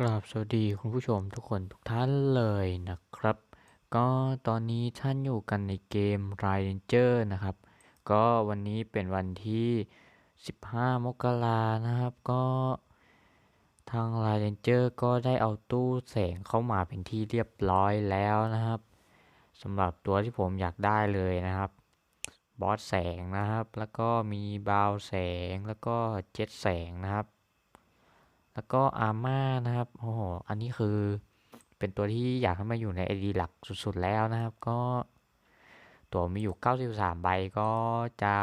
กราบสวัสดีคุณผู้ชมทุกคนทุกท่านเลยนะครับ ก็ตอนนี้ท่านอยู่กันในเกม Ranger นะครับ ก็วันนี้เป็นวันที่ 15 มกรานะครับ ก็ทาง Ranger ก็ได้เอาตู้แสงเข้ามาเป็นที่เรียบร้อยแล้วนะครับสำหรับตัวที่ผมอยากได้เลยนะครับ บอสแสงนะครับ แล้วก็มีบาวแสงแล้วก็เจ็ตแสงนะครับ แล้วก็อาร์มานะครับโอ้โหอันนี้คือเป็นตัวที่อยากให้มาอยู่ในไอดีหลักสุดๆแล้วนะครับ ก็ตัวมีอยู่ 93 ใบก็จะ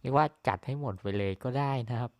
เรียกว่าจัดให้หมดไปเลยก็ได้นะครับ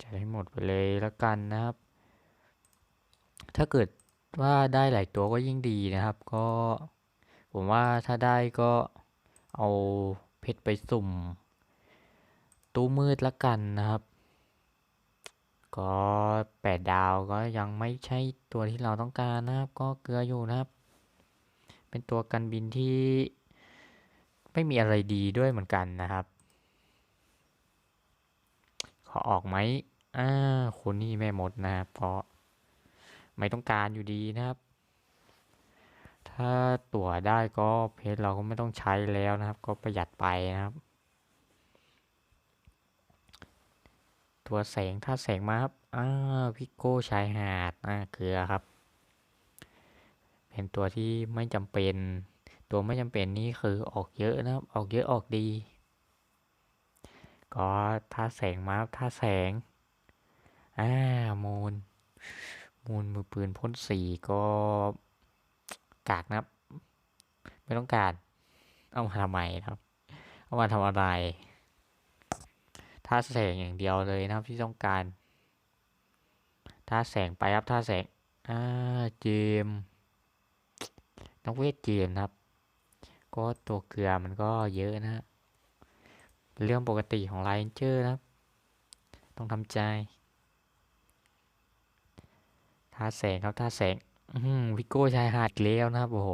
จัดให้หมดไปเลยแล้วกันนะครับ ถ้าเกิดว่าได้หลายตัวก็ยิ่งดีนะครับ ก็ผมว่าถ้าได้ก็เอา เพชรไปสุ่ม ตู้มืดละกันนะครับ ก็แปดดาวก็ยังไม่ใช่ตัวที่เราต้องการนะครับ ก็เกลืออยู่นะครับ เป็นตัวกันบินที่ไม่มีอะไรดีด้วยเหมือนกันนะครับ ขอออกไหมอ่าคนนี้ไม่หมดนะครับเพราะไม่ต้องการอยู่ดีนะครับ ถ้าตั๋วได้ก็เพชรเราก็ไม่ต้องใช้แล้วนะครับ ก็ประหยัดไปนะครับ ตัวแสงถ้าแสงมาครับอ่าพิโก้ชายหาดอ่าเกลือครับ เป็นตัวที่ไม่จำเป็น ตัวไม่จำเป็นนี่คือออกเยอะนะครับ ออกเยอะออกดี ก็ถ้าแสงมาถ้าแสงอ่ามูลมูลมือปืนพ่นสีก็ กากนะครับ ไม่ต้องการ เอามาทำไมครับ เอามาทำอะไรถ้าแสงอย่างเดียวเลยนะครับที่ต้องการถ้าแสงไปครับถ้าแสงอ่าเจมนักเวทเจมนะครับ ก็ตัวเกลือมันก็เยอะนะเป็นเรื่องปกติของไลน์เจอร์นะครับ ต้องทำใจท่าแสงครับท่าแสง วิโก้ชายหาดแล้วนะครับโอ้โห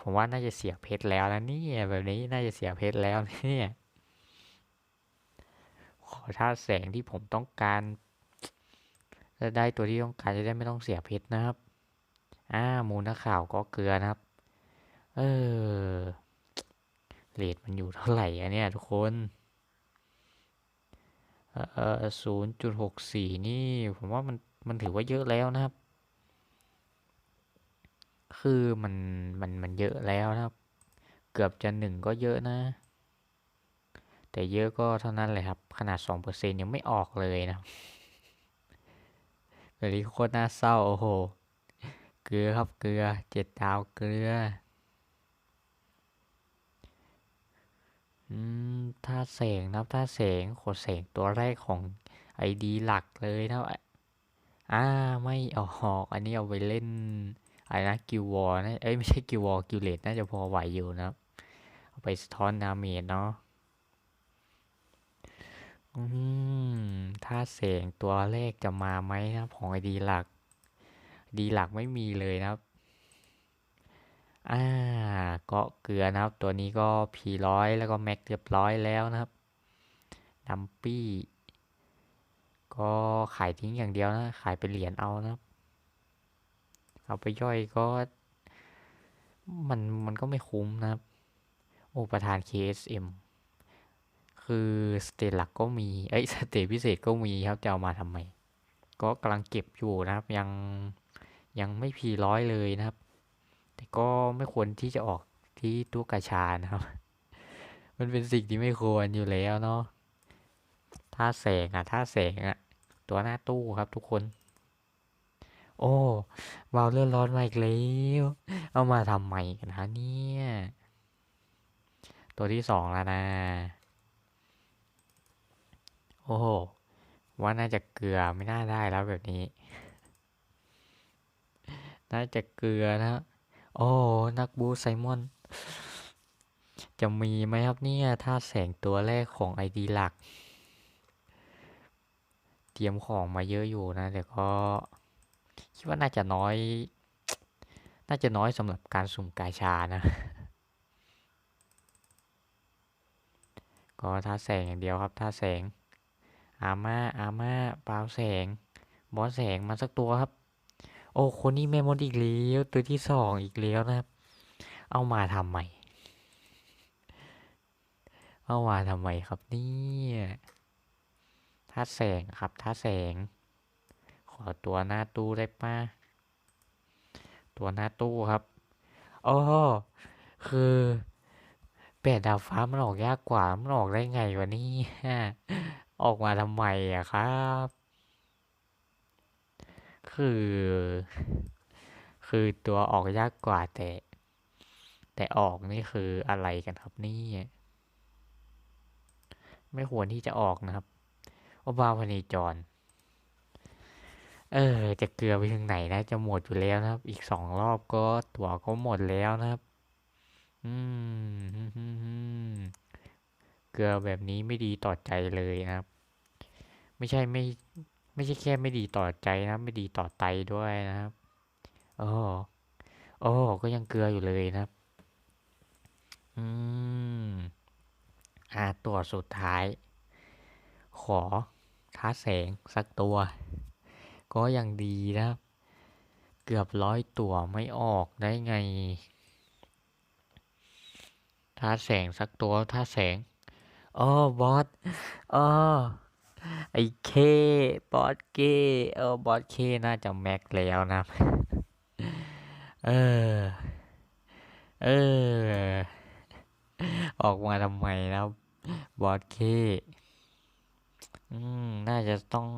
ผมว่าน่าจะเสียเพชรแล้วนะนี่แบบนี้น่าจะเสียเพชรแล้วเนี่ยขอท่าแสงที่ผมต้องการจะได้ตัวที่ต้องการจะได้ไม่ต้องเสียเพชรนะครับอ่ามูลนักข่าวก็เกลือนะครับ เออเรทมันอยู่เท่าไหร่อะเนี่ยทุกคนเออศูนย์จุดหกสี่นี่ ผมว่ามันมันถือว่าเยอะแล้วนะครับ คือมันมันมันเยอะแล้วนะครับ เกือบจะหนึ่งก็เยอะนะ แต่เยอะก็เท่านั้นแหละครับ ขนาดสองเปอร์เซ็นยังไม่ออกเลยนะแบบนี้โคตรน่าเศร้า โอ้โห เกลือครับเกลือเจ็ดดาวเกลืออืมถ้าแสงนะถ้าแสงขดแสงตัวแรกของไอดีหลักเลยนะอ่าไม่ออก อันนี้เอาไปเล่น อะไรนะกิววอร์นะเอ้ยไม่ใช่กิววอร์กิวเลตน่าจะพอไหวอยู่นะเอาไปสะท้อนดาเมจเนาะอืมถ้าแสงตัวแรกจะมาไหมนะของไอดีหลัก ดีหลักไม่มีเลยนะครับอ่าก็เกลือนะครับ ตัวนี้ก็พีร้อยแล้วก็แม็กเรียบร้อยแล้วนะครับดัมปี้ ก็ขายทิ้งอย่างเดียวนะ ขายเป็นเหรียญเอานะครับ เอาไปย่อยก็มันมันก็ไม่คุ้มนะครับ โอ้ประธาน KSM คือสเตจหลักก็มี เอ้ยสเตจพิเศษก็มีครับ จะเอามาทำไม ก็กำลังเก็บอยู่นะครับ ยังยังไม่พีร้อยเลยนะครับ แต่ก็ไม่ควรที่จะออกที่ตู้กาชานะครับ มันเป็นสิ่งที่ไม่ควรอยู่แล้วเนาะถ้าแสงอะถ้าแสงอะตัวหน้าตู้ครับทุกคน โอ้วาวเลื่อนร้อนมาอีกแล้วเอามาทำใหม่กันนะเนี่ย ตัวที่สองแล้วนะ โอ้ว่าน่าจะเกลือไม่น่าได้แล้วแบบนี้ น่าจะเกลือนะ โอ้ นักบูไซมอน จะมีไหมครับเนี่ยถ้าแสงตัวแรกของไอดีหลัก เตรียมของมาเยอะอยู่นะแต่ก็ คิดว่าน่าจะน้อย น่าจะน้อยสำหรับการสุ่มกาชานะ ก็ท่าแสงอย่างเดียวครับท่าแสง อาม่าอาม่าเปล่าแสง บอสแสงมาสักตัวครับ โอ้คนนี้แม่มดอีกแล้วตัวที่สองอีกแล้วนะครับ เอามาทำไมเอามาทำไมครับเนี่ยท่าแสงครับท่าแสง อตัวหน้าตู้ได้ป่ะตัวหน้าตู้ครับอ๋อคือแปดดาวฟ้ามันออกยากกว่า มันออกได้ไงวะนี่ออกมาทำไมอะครับ คือ คือตัวออกยากกว่าแต่ แต่ออกนี่คืออะไรกันครับนี่ ไม่ควรที่จะออกนะครับอบาพนีจร เออ จะเกลือไปถึงไหนนะ จะหมดอยู่แล้วนะครับ อีกสองรอบก็ตั๋วก็หมดแล้วนะครับ อืมเกลือแบบนี้ไม่ดีต่อใจเลยนะครับ ไม่ใช่ไม่ไม่ใช่แค่ไม่ดีต่อใจนะไม่ดีต่อไตด้วยนะครับโอ้โอ้ก็ยังเกลืออยู่เลยนะครับ อืมอ่าตัวสุดท้าย ขอท้าแสงสักตัว ก็ยังดีนะครับ เกือบร้อยตัวไม่ออกได้ไงท้าแสงสักตัวท้าแสงอ๋อบอสอ๋อไอเคบอสเกเออบอสเคน่าจะแม็กแล้วนะ เออ เออ ออกมาทำไมนะบอสเค อืม น่าจะต้อง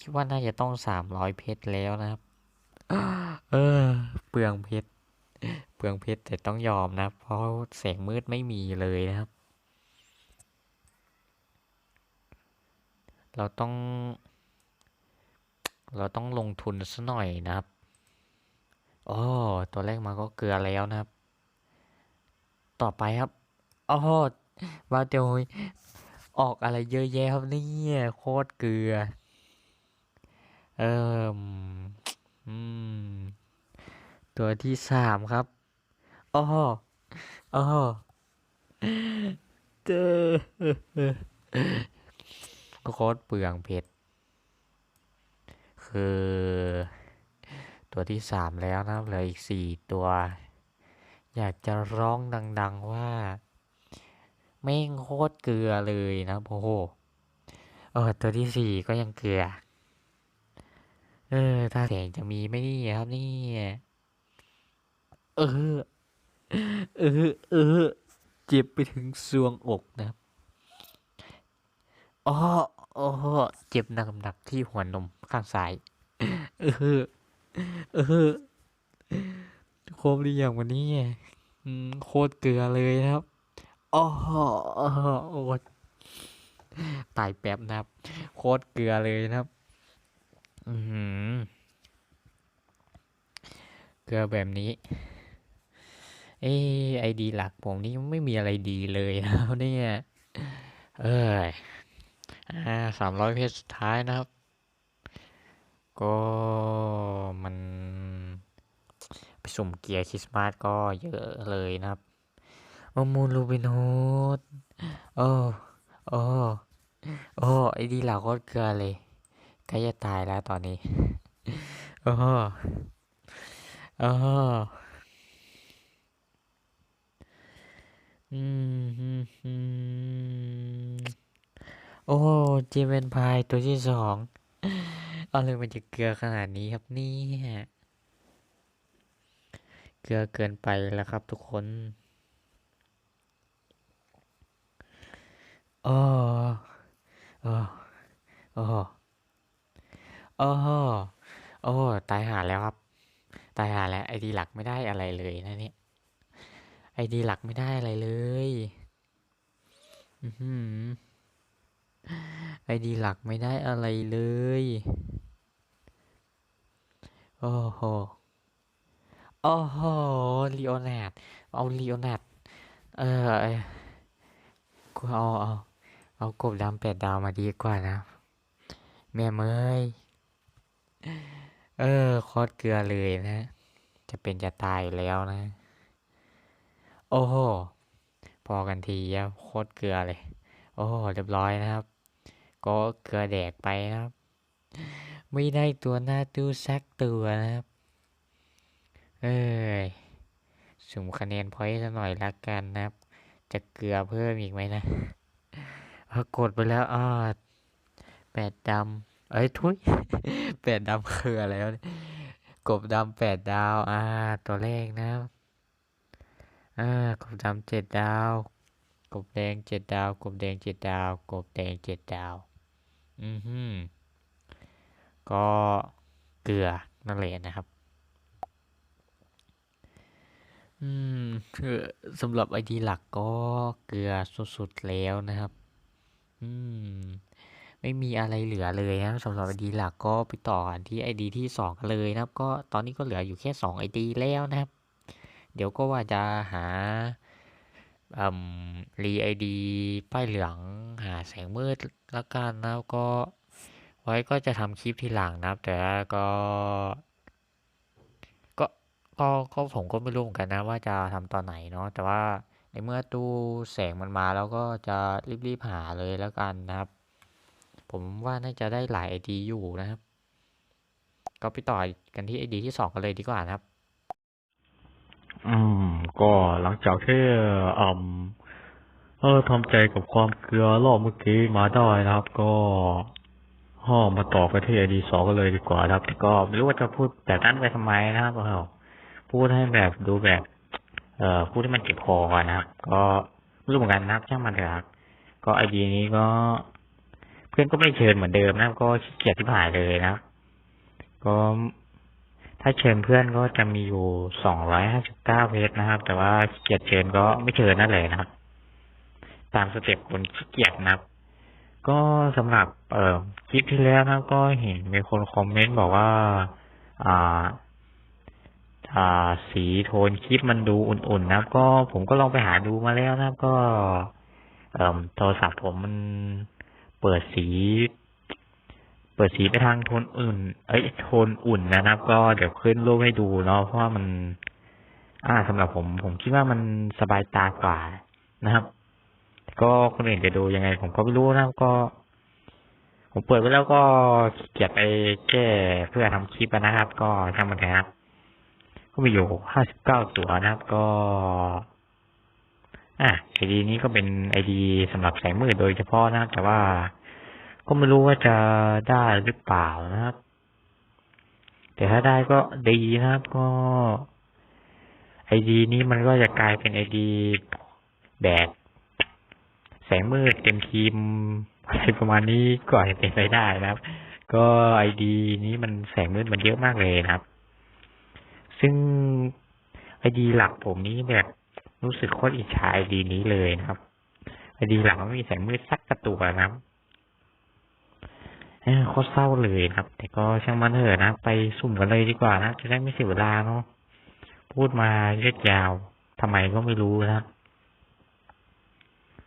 คิดว่าน่าจะต้องสามร้อยเพชรแล้วนะครับ เออ เปลืองเพชร เปลืองเพชรแต่ต้องยอมนะ เพราะแสงมืดไม่มีเลยนะครับ เราต้อง เราต้องลงทุนสัหน่อยนะครับอ๋อตัวแรกมาก็เกลือแล้วนะครับ ต่อไปครับอ๋อวาเตียวออกอะไรเยอะแยะครับเนี่ยโคตรเกลือ เอออืมตัวที่สามครับอ๋ออ๋อเจอโคตรเปลืองเพชรคือ ตัวที่สามแล้วนะครับเหลืออีกสี่ตัว อยากจะร้องดัง ๆว่า แม่งโคตรเกลือเลยนะโอ้โหเออตัวที่สี่ก็ยังเกลือ เออถ้าแสงจะมีไม่นี่ครับนี่เออ เออ เออ เจ็บไปถึงซวงอกนะครับอ๋อโอ้เจ็บหนักๆที่หัวนมข้างซ้าย เออ เออโคมดีอย่างวันนี้โคตรเกลือเลยนะครับอ๋อโอ้ตายแป๊บนะครับ โคตรเกลือเลยนะครับ อืมเกลือแบบนี้ เอไอดีหลักผมนี่ไม่มีอะไรดีเลยนะเนี่ยเอออ่าสามร้อยเพจสุดท้ายนะครับ ก็มัน ไปสุ่มเกียร์คริสต์มาสก็เยอะเลยนะครับโอมูลลูบินฮูดโอ้โอ้โอ้ไอดีหลักโคตรเกลือเลย ใกล้จะตายแล้วตอนนี้โอ้โอ้อืมโอ้เจเวนพายตัวที่สองเอาเลยมันจะเกลือขนาดนี้ครับนี่เกลือเกินไปแล้วครับทุกคนโอ้โอ้โอ้ โอ้โหโอ้ตายหาแล้วครับ ตายหาแล้วไอดีหลักไม่ได้อะไรเลยนะเนี่ยไอดีหลักไม่ได้อะไรเลยอือไอดีหลักไม่ได้อะไรเลย โอ้โห โอ้โหลีโอนาดเอาลีโอนาดเออกูเอาเอาเอากบดำแปดดาวมาดีกว่านะ แม่เมย เออโคตรเกลือเลยนะ จะเป็นจะตายแล้วนะ โอ้โห พอกันทีครับโคตรเกลือเลย โอ้เรียบร้อยนะครับ ก็เกลือแดกไปนะครับ ไม่ได้ตัวหน้าตู้สักตัวนะครับ เอ้ยสุ่มคะแนนพอยต์ซะหน่อยละกันนะครับ จะเกลือเพิ่มอีกไหมนะเอกดไปแล้วอ้อแปดดำ เอ้ทุยแปดดำคืออะไรวะกบดำแปดดาว อ่า ตัวเลขนะ อ่ากบดำเจ็ดดาว กบแดงเจ็ดดาว กบแดงเจ็ดดาว กบแดงเจ็ดดาว อือฮึก็เกลือนั่นแหละนะครับ อืมคือสำหรับไอดีหลักก็เกลือสุดๆแล้วนะครับ อืม ไม่มีอะไรเหลือเลยนะสำหรับไอดีหลักก็ไปต่อกันที่ไอดีที่สองกันเลยนะครับ ก็ตอนนี้ก็เหลืออยู่แค่สองไอดีแล้วนะครับ เดี๋ยวก็ว่าจะหาอืมรีไอดีป้ายเหลืองหาแสงมืดละกันนะก็ไว้ก็จะทำคลิปทีหลังนะครับ แต่ก็ก็ก็ก็ผมก็ไม่รู้เหมือนกันนะว่าจะทำตอนไหนเนาะแต่ว่าในเมื่อตู้แสงมันมาแล้วก็จะรีบๆหาเลยแล้วกันนะครับ ผมว่าน่าจะได้หลายไอดีอยู่นะครับ ก็ไปต่อกันที่ไอดีที่สองกันเลยดีกว่านะครับ อืม ก็หลังจากที่อืมเออทำใจกับความเกลือรอบเมื่อกี้มาได้นะครับ ก็ห้อมาต่อกันที่ไอดีสองกันเลยดีกว่านะครับ ก็ไม่รู้ว่าจะพูดแบบนั้นไปทำไมนะครับเออพูดให้แบบดูแบบ เอ่อพูดให้มันเจ็บคอก่อนนะครับ ก็ไม่รู้เหมือนกันนะครับช่างมันเถอะครับก็ไอดีนี้ก็ เพื่อนก็ไม่เชิญเหมือนเดิมนะก็ขี้เกียจที่ผ่ายเลยนะ ก็ถ้าเชิญเพื่อนก็จะมีอยู่สองร้อยห้าสิบเก้าเพจนะครับ แต่ว่าขี้เกียจเชิญก็ไม่เชิญนั่นเลยนะครับ ตามสเต็ปคนขี้เกียจนะครับ ก็สำหรับเอ่อคลิปที่แล้วนะก็เห็นมีคนคอมเมนต์บอกว่า อ่าอ่า สีโทนคลิปมันดูอุ่นๆนะก็ผมก็ลองไปหาดูมาแล้วนะก็ เอ่อโทรศัพท์ผมมัน เปิดสี เปิดสีไปทางโทนอุ่น เอ้ยโทนอุ่นนะครับ ก็เดี๋ยวขึ้นรูปให้ดูเนาะเพราะว่ามัน อ่าสำหรับผม ผมคิดว่ามันสบายตากว่านะครับ ก็คนอื่นจะดูยังไง ผมก็ไม่รู้นะครับก็ ผมเปิดไว้แล้วก็ขี้เกียจไปแก้เพื่อทำคลิปนะครับ ก็ช่างมันเถอะครับก็มีอยู่ห้าสิบเก้าตัวนะครับก็ อะไอดีนี้ก็เป็นไอดีสำหรับแสงมืดโดยเฉพาะนะครับ แต่ว่าก็ไม่รู้ว่าจะได้หรือเปล่านะครับ แต่ถ้าได้ก็ดีนะครับ ก็ไอดีนี้มันก็จะกลายเป็นไอดีแบบแสงมืดเต็มทีมอะไรประมาณนี้ก็อาจจะเป็นไปได้นะครับ ก็ไอดีนี้มันแสงมืดมันเยอะมากเลยนะครับ ซึ่งไอดีหลักผมนี้แบบ รู้สึกโคตรอิจฉาไอดีนี้เลยนะครับไอดีหลักมันไม่มีแสงมืดสักกระตัวนะครับโคตรเศร้าเลยนะครับ แต่ก็ช่างมันเถอะนะ ไปสุ่มกันเลยดีกว่านะ จะได้ไม่เสียเวลาเนาะ พูดมาเรียดยาวทำไมก็ไม่รู้นะครับ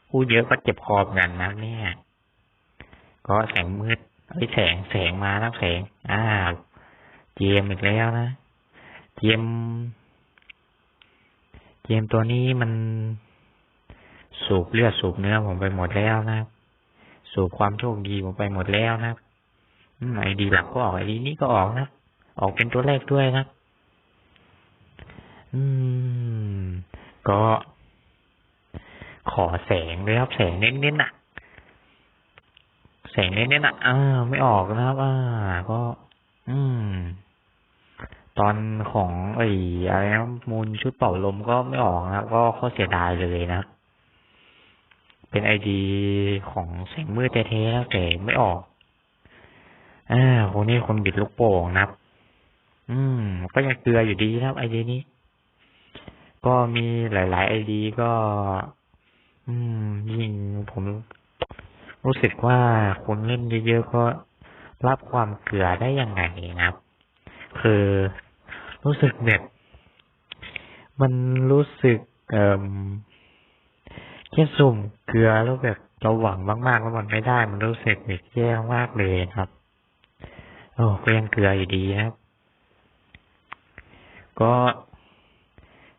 พูดเยอะก็เจ็บคอเหมือนกันนะเนี่ย ก็แสงมืดเอ้แสงแสงมาแล้วแสงอ่าเจียมอีกแล้วนะเกม เกมตัวนี้มันสูบเลือดสูบเนื้อผมไปหมดแล้วนะครับ สูบความโชคดีผมไปหมดแล้วนะครับไอดีหลักก็ออกไอดีนี้ก็ออกนะ ออกเป็นตัวแรกด้วยนะ อืม ก็ ขอแสงเลยครับ แสงเน้นๆน่ะ แสงเน้นๆน่ะอ่าไม่ออกนะครับ อ่า ก็ อืม ตอนของไอ้อะไรนะมูลชุดเป่าลมก็ไม่ออกนะครับ ก็ข้อเสียดายเลยนะครับ เป็นไอดีของแสงมืดแท้ๆแล้วแต่ไม่ออกอ่าคนนี้คนบิดลูกโป่งนะครับ อืม ก็ยังเกลืออยู่ดีนะครับ ไอดีนี้ ก็มีหลายๆไอดีก็ อืม ยิ่งผมรู้สึกว่าคนเล่นเยอะๆก็รับความเกลือได้ยังไงนะครับ คือ รู้สึกแบบ มันรู้สึกเอ่อแค่สุ่มเกลือแล้วแบบเราหวังมากๆแล้วมันไม่ได้ มันรู้สึกแบบแย่มากเลยครับ โอ้ก็ยังเกลืออยู่ดีนะครับ ก็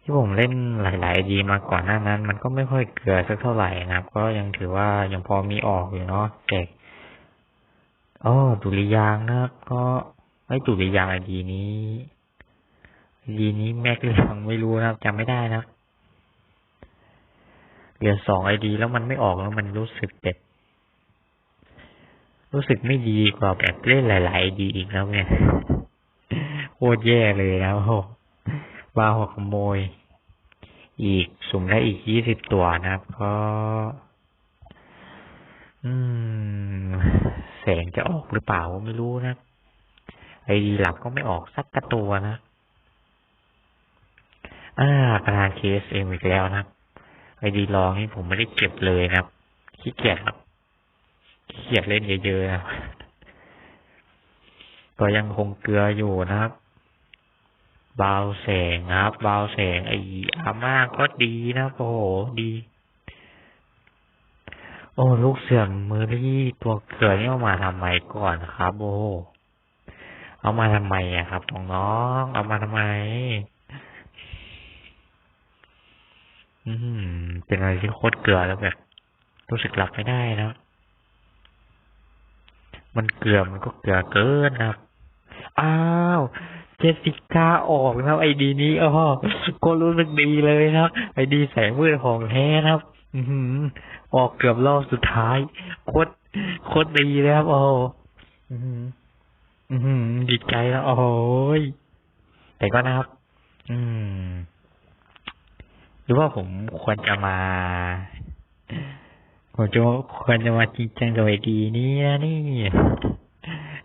ที่ผมเล่นหลายๆดีมาก่อนหน้านั้น มันก็ไม่ค่อยเกลือสักเท่าไหร่นะครับ ก็ยังถือว่ายังพอมีออกอยู่เนาะแจกอ๋อดุริยางนะครับ ก็ไอ้ดุริยางไอดีนี้ ดีนี้แม็กหรือยังไม่รู้นะครับจำไม่ได้นะครับเหลือสองไอดีแล้วมันไม่ออกแล้วมันรู้สึกแบบรู้สึกไม่ดีกว่าแบบเล่นหลายๆไอดีอีกแล้วเนี่ยโคตรแย่เลยนะโอ้โหวาหัวขโมย อีกสุ่มได้อีกยี่สิบตัวนะครับ ก็ อืม แสงจะออกหรือเปล่าไม่รู้นะ ไอดีหลักก็ไม่ออกสักกระตัวนะ อ่าประธาน KSM อีกแล้วนะครับไอดีลองนี่ผมไม่ได้เก็บเลยนะครับขี้เกียจครับขี้เกียจเล่นเยอะๆนะครับก็ยังคงเกลืออยู่นะครับเบาแสงนะครับเบาแสงไอ้อาม่าก็ดีนะโอ้โหดี โอ้ลูกเสือมมือรี่ตัวเกลือนี่เอามาทำไมก่อนครับ โอ้เอามาทำไมอะครับน้องๆเอามาทำไม อืม เป็นอะไรที่โคตรเกลือแล้วแบบ รู้สึกหลับไม่ได้นะมันเกลือมันก็เกลือเกินนะครับ อ้าวเจสสิก้าออกนะครับ ไอดีนี้อ๋อก็รู้สึกดีเลยนะครับ ไอดีแสงมืดของแท้ครับ อือหือออกเกือบรอบสุดท้ายโคตรโคตรดีเลยครับ โอ้โหอือหืออือหือดีใจแล้วโอ้ยแต่ก็นะครับ อืม หรือว่าผมควรจะมาผมจะควรจะมาจริงจังกับไอดีนี้นะนี่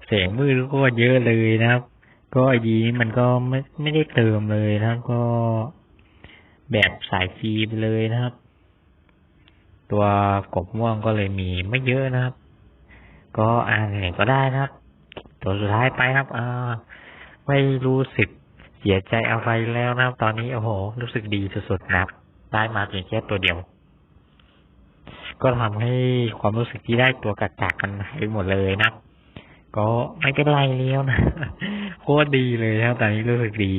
เสียงมืดก็เยอะเลยนะครับ ก็ไอดีนี้มันก็ไม่ไม่ได้เติมเลยนะครับก็แบบสายฟรีไปเลยนะครับ ตัวกบม่วงก็เลยมีไม่เยอะนะครับ ก็อ่านไหนก็ได้นะครับ ตัวสุดท้ายไปครับอ่าไม่รู้สึก เสียใจอะไรแล้วนะครับ ตอนนี้โอ้โห รู้สึกดีสุดๆนะครับ ได้มาเพียงแค่ตัวเดียว ก็ทำให้ความรู้สึกที่ได้ตัวกระจากกันหายหมดเลยนะ ก็ไม่เป็นไรแล้วนะโคตรดีเลยครับตอนนี้รู้สึกดี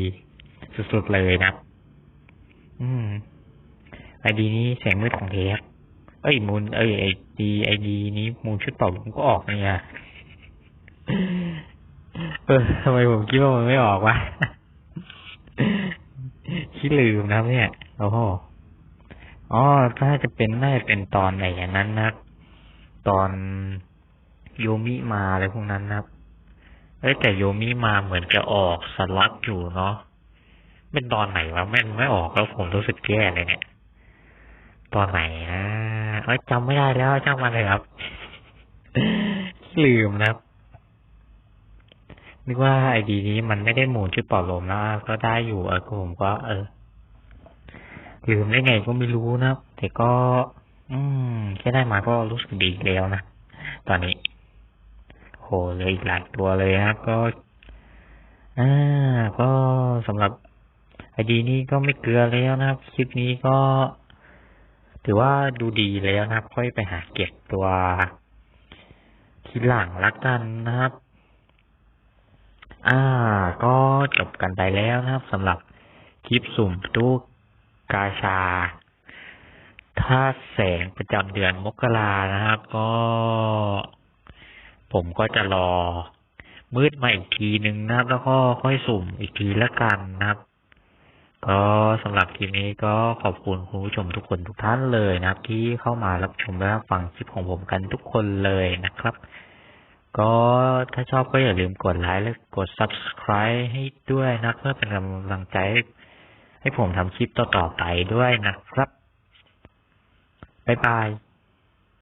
สุดๆเลยนะอืมไอดีนี้แสงมืดของเทปเอ้ยมูลเอ้ยไอดีไอดีนี้มูลชุดเป่าลมก็ออกเนี่ยเออทำไมผมคิดว่ามันไม่ออกวะ คิดลืมนะครับ เนี่ยโอ้โหอ๋อถ้าจะเป็นน่าจะเป็นตอนไหนอย่างนั้นนะครับ ตอนโยมิมาอะไรพวกนั้นนะครับเอ้ยแต่โยมิมาเหมือนจะออกสล็อตอยู่เนาะเป็นตอนไหนวะแม่ไม่ออกแล้วผมรู้สึกแย่เลยเนี่ย ตอนไหนนะเอ้ยจำไม่ได้แล้วช่ามันเลยครับ ลืมนะครับ นึกว่าไอดีนี้มันไม่ได้หมุนชุดเป่าลมแล้วก็ได้อยู่เออผมก็ เออลืมได้ไงก็ไม่รู้นะแต่ก็ อืมแค่ได้มาก็รู้สึกดีแล้วนะตอนนี้โหเลยอีกหลายตัวเลยนะครับก็อ่าก็สำหรับไอดีนี้ก็ไม่เกลือแล้วนะครับคลิปนี้ก็ ถือว่าดูดีแล้วนะครับ ค่อยไปหาเก็บตัวทีหลังละกันนะครับ อ่า ก็จบกันไปแล้วนะครับสำหรับคลิปสุ่มตู้กาชาท่าแสงประจำเดือนมกรานะครับ ก็ ผมก็จะรอ มืดมาอีกทีหนึ่งนะครับ แล้วก็ค่อยสุ่มอีกทีละกันนะครับ ก็สำหรับคลิปนี้ก็ขอบคุณคุณผู้ชมทุกคนทุกท่านเลยนะครับ ที่เข้ามารับชมและรับฟังคลิปของผมกันทุกคนเลยนะครับ ก็ถ้าชอบก็อย่าลืมกดไลค์และกด subscribe ให้ด้วยนะเพื่อเป็นกำลังใจ ให้ผมทำคลิปต่อๆไปด้วยนะครับ บ๊ายบาย